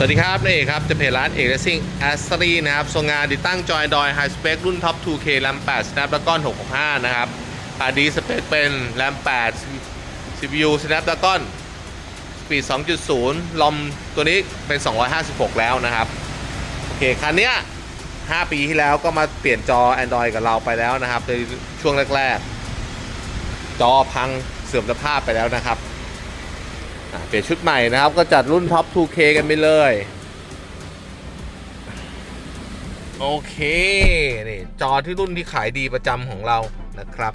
สวัสดีครับนี่เอกครับจะเพจร้านเอกเลสซิ่งแอสตรีนะครับทรงงานติดตั้งจอยดอยไฮสเปครุ่นท็อป 2K แรม8 Snapdragon 665 นะครับฮาร์ดดิสเปคเป็นแรม8 CPU Snapdragon Speed 2.0 ลอมตัวนี้เป็น 256 แล้วนะครับ โอเค คันเนี้ย5ปีที่แล้วก็มาเปลี่ยนจอ Android กับเราไปแล้วนะครับ ในช่วงแรก ๆ จอพังเสื่อมสภาพไปแล้วนะครับ เปลี่ยนชุดใหม่นะครับ ก็จัดรุ่นท็อป 2K กันไปเลย โอเค นี่จอที่รุ่นที่ขายดีประจำของเรานะครับ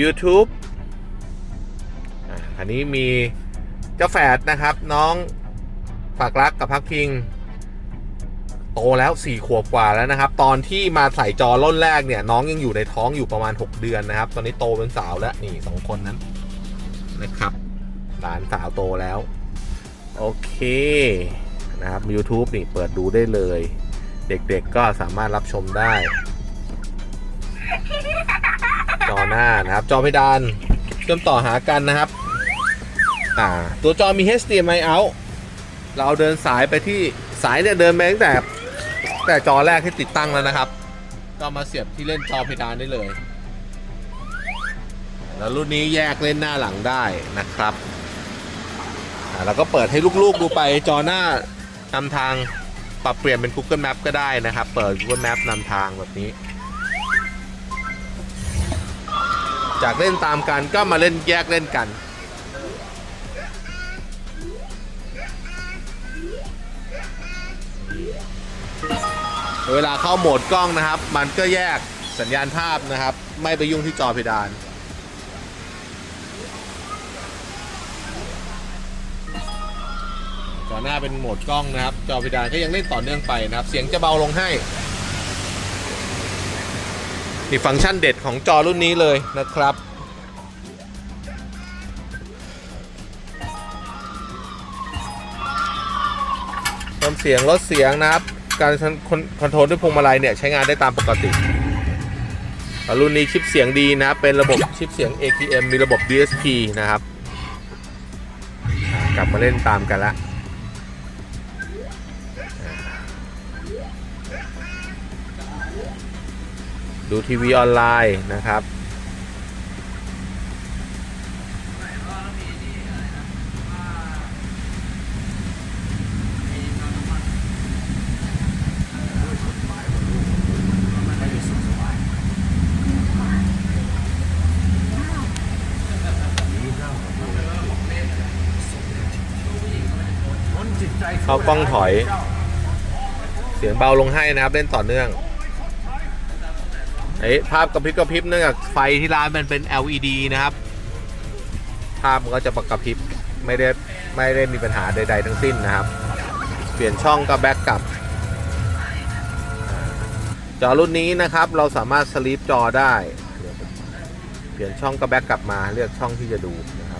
YouTube อะอันนี้มีเจ้าแฝดนะครับ น้องฝากรักกับพักพิง โตแล้ว4ขวบกว่าแล้วนะครับ ตอนที่มาใส่จอรุ่นแรกเนี่ยน้องยังอยู่ในท้องอยู่ประมาณ 6 เดือนนะครับ ตอนนี้โตเป็นสาวแล้วนี่สองคนนั้นนะครับหลานสาวโตแล้ว โอเคนะครับ YouTube นี่เปิดดูได้เลย เด็กๆก็สามารถรับชมได้ จอหน้านะครับ จอเพดานเชื่อมต่อหากันนะครับ อ่า ตัวจอมี HDMI out เราเดินสายไปที่สายเนี่ยเดินไปตั้งแต่ แต่จอแรกที่ติดตั้งแล้วนะครับ ก็มาเสียบที่เล่นจอเพดานได้เลย แล้วรุ่นนี้แยกเล่นหน้าหลังได้นะครับแล้วก็เปิดให้ลูกๆดูไปจอหน้านำทางปรับเปลี่ยนเป็น Google Map ก็ได้นะครับ เปิด Google Map นำทางแบบนี้ จากเล่นตามกันก็มาเล่นแยกเล่นกัน เวลาเข้าโหมดกล้องนะครับ มันก็แยกสัญญาณภาพนะครับ ไม่ไปยุ่งที่จอเพดาน จอหน้าเป็นโหมดกล้องนะครับ จอเพดานก็ยังเล่นต่อเนื่องไปนะครับ เสียงจะเบาลงให้นี่ฟังก์ชันเด็ดของจอรุ่นนี้เลยนะครับเพิ่มเสียงลดเสียงนะครับ การคอนโทรลด้วยพวงมาลัยเนี่ยใช้งานได้ตามปกติรุ่นนี้ชิปเสียงดีนะเป็นระบบชิปเสียง AKM มีระบบ DSP นะครับ กลับมาเล่นตามกันละดูทีวีออนไลน์นะครับ เข้ากล้องถอย เสียงเบาลงให้นะครับ เล่นต่อเนื่องเอ้ยภาพกระพริบกระพริบเนื่องจากไฟที่ร้านมันเป็น LED นะครับ ภาพมันก็จะประกระพริบไม่ได้ไม่ได้มีปัญหาใด ๆ ทั้งสิ้นนะครับ เปลี่ยนช่องก็แบ็กกลับ จอรุ่นนี้นะครับเราสามารถสลีปจอได้ เปลี่ยนช่องก็แบ็กกลับมาเลือกช่องที่จะดูนะ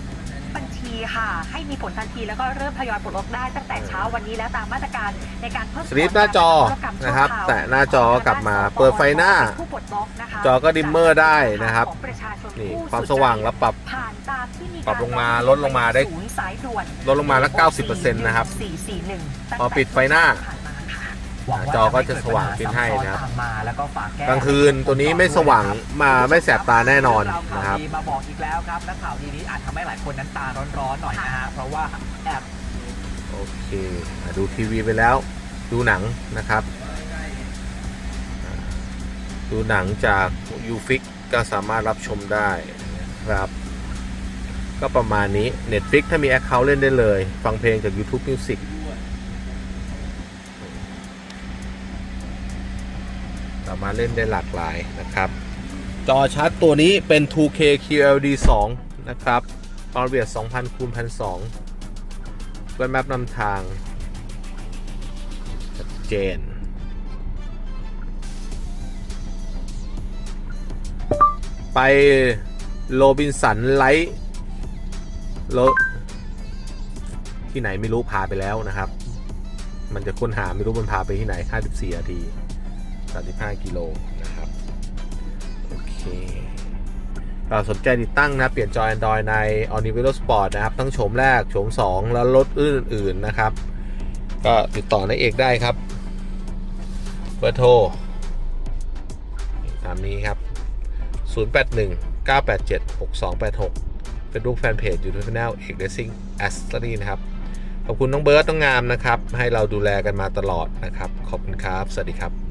ครับบัญชีค่ะ ให้มีผลทันทีแล้วก็เริ่มทยอยปลดล็อกได้ตั้งแต่เช้าวันนี้แล้วตามมาตรการในการเพิ่มสลิปหน้าจอนะครับ แตะหน้าจอกลับมาเปิดไฟหน้าผู้ปลดล็อกนะคะจอก็ดิมเมอร์ได้นะครับของประชาชนนี่ผู้ความสว่างเราปรับผ่านตามที่มีปรับลงมาลดลงมาได้ศูนย์สายด่วนลดลงมาแล้ว90%นะครับ441พอปิดไฟหน้า จอก็จะสว่างขึ้นให้นะครับตามมาแล้วก็ฝากแก้กลางคืนตัวนี้ไม่สว่างมาไม่แสบตาแน่นอนเราข่าวนะครับดีมาบอกอีกแล้วครับและข่าวดีนี้อาจทำให้หลายคนนั้นตาร้อนๆหน่อยนะฮะเพราะว่าแอบโอเคอะดูทีวีไปแล้วดูหนังนะครับอ่าดูหนังจาก u f i x ก็สามารถรับชมได้นะครับ ก็ประมาณนี้ Netflix ถ้ามี Account เล่นได้เลย ฟังเพลงจาก YouTube Music สา มาเล่นได้หลากหลายนะครับ จอชาร์จตัวนี้เป็น 2K QLED 2 นะครับความละเอียด2,000คูณ1,200ด้วยแมปนำทางชัดเจนไปโรบินสันไลท์โลที่ไหนไม่รู้พาไปแล้วนะครับ มันจะค้นหาไม่รู้มันพาไปที่ไหน 54นาที 35 กิโลนะครับ โอเคอ่าสนใจติดตั้งนะ เปลี่ยนจอ Android ใน o n i v e l o Sport นะครับ ทั้งโฉมแรก โฉม 2 แล้วรถอื่น ๆ นะครับ ก็ติดต่อในเอกได้ครับ เบอร์โทร ตามนี้ครับ 081 987 6286เป็นรูปแฟนเพจ YouTube Channel เอก Racing a s t o r y นะครับ ขอบคุณน้องเบิร์ตน้องงามนะครับ ให้เราดูแลกันมาตลอดนะครับ ขอบคุณครับ สวัสดีครับ